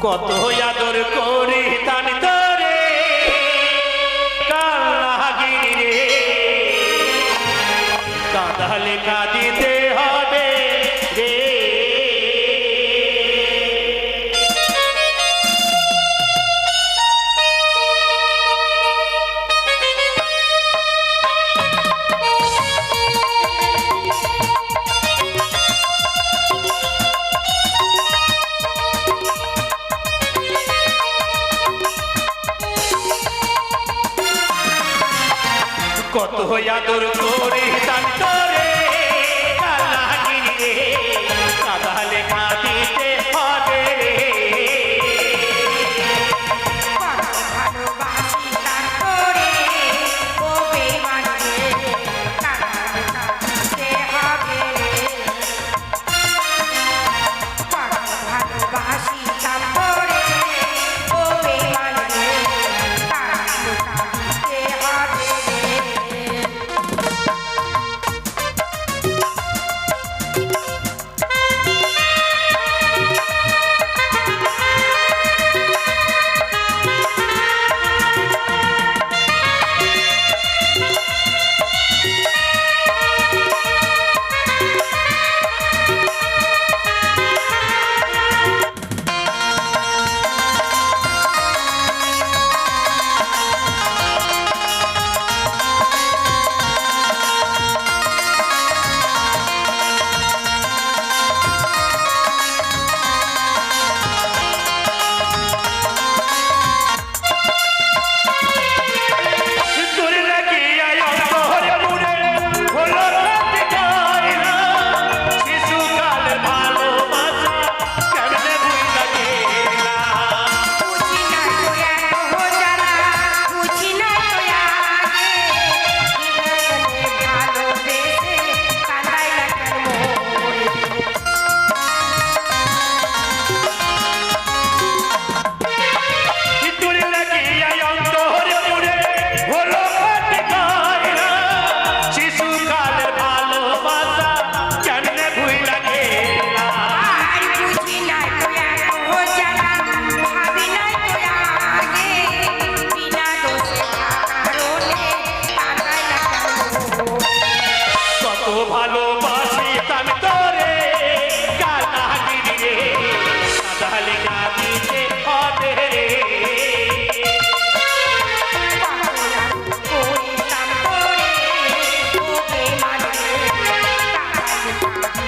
কত আদর করি তান তরে কাল নাগিনী রে? কাঁদালে কাঁদ কত হইয়া তোর করে তান্তরে Bye.